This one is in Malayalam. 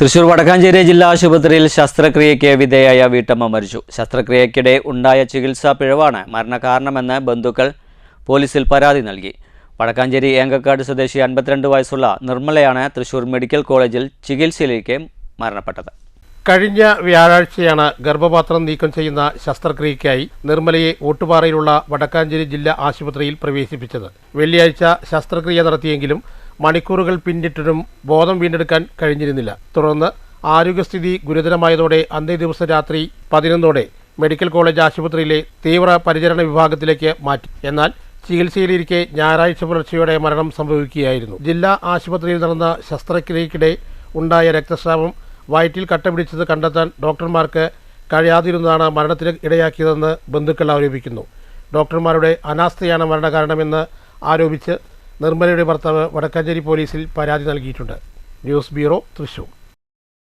തൃശൂർ വടക്കാഞ്ചേരി ജില്ലാ ആശുപത്രിയിൽ ശസ്ത്രക്രിയയ്ക്ക് വിധേയായ വീട്ടമ്മ മരിച്ചു. ശസ്ത്രക്രിയയ്ക്കിടെ ഉണ്ടായ ചികിത്സാ പിഴവാണ് മരണകാരണമെന്ന് ബന്ധുക്കൾ പോലീസിൽ പരാതി നൽകി. വടക്കാഞ്ചേരി ഏങ്കക്കാട് സ്വദേശി അൻപത്തിരണ്ട് വയസ്സുള്ള നിർമ്മലയാണ് തൃശൂർ മെഡിക്കൽ കോളേജിൽ ചികിത്സയിലേക്ക് മരണപ്പെട്ടത്. കഴിഞ്ഞ വ്യാഴാഴ്ചയാണ് ഗർഭപാത്രം നീക്കം ചെയ്യുന്ന ശസ്ത്രക്രിയയ്ക്കായി നിർമ്മലയെ ഓട്ടുപാറയിലുള്ള വടക്കാഞ്ചേരി ജില്ലാ ആശുപത്രിയിൽ പ്രവേശിപ്പിച്ചത്. വെള്ളിയാഴ്ച ശസ്ത്രക്രിയ നടത്തിയെങ്കിലും മണിക്കൂറുകൾ പിന്നിട്ടിട്ടും ബോധം വീണ്ടെടുക്കാൻ കഴിഞ്ഞിരുന്നില്ല. തുടർന്ന് ആരോഗ്യസ്ഥിതി ഗുരുതരമായതോടെ അന്നേ ദിവസം രാത്രി പതിനൊന്നോടെ മെഡിക്കൽ കോളേജ് ആശുപത്രിയിലെ തീവ്ര പരിചരണ വിഭാഗത്തിലേക്ക് മാറ്റി. എന്നാൽ ചികിത്സയിലിരിക്കെ ഞായറാഴ്ച പുലർച്ചെയോടെ മരണം സംഭവിക്കുകയായിരുന്നു. ജില്ലാ ആശുപത്രിയിൽ നടന്ന ശസ്ത്രക്രിയയ്ക്കിടെ ഉണ്ടായ രക്തസ്രാവം വയറ്റിൽ കട്ടപിടിച്ചത് കണ്ടെത്താൻ ഡോക്ടർമാർക്ക് കഴിയാതിരുന്നതാണ് മരണത്തിന് ഇടയാക്കിയതെന്ന് ബന്ധുക്കൾ ആരോപിക്കുന്നു. ഡോക്ടർമാരുടെ അനാസ്ഥയാണ് മരണകാരണമെന്ന് ആരോപിച്ച് നിർമ്മലയുടെ ഭർത്താവ് വടക്കാഞ്ചേരി പോലീസിൽ പരാതി നൽകിയിട്ടുണ്ട്. News bureau Thrissur.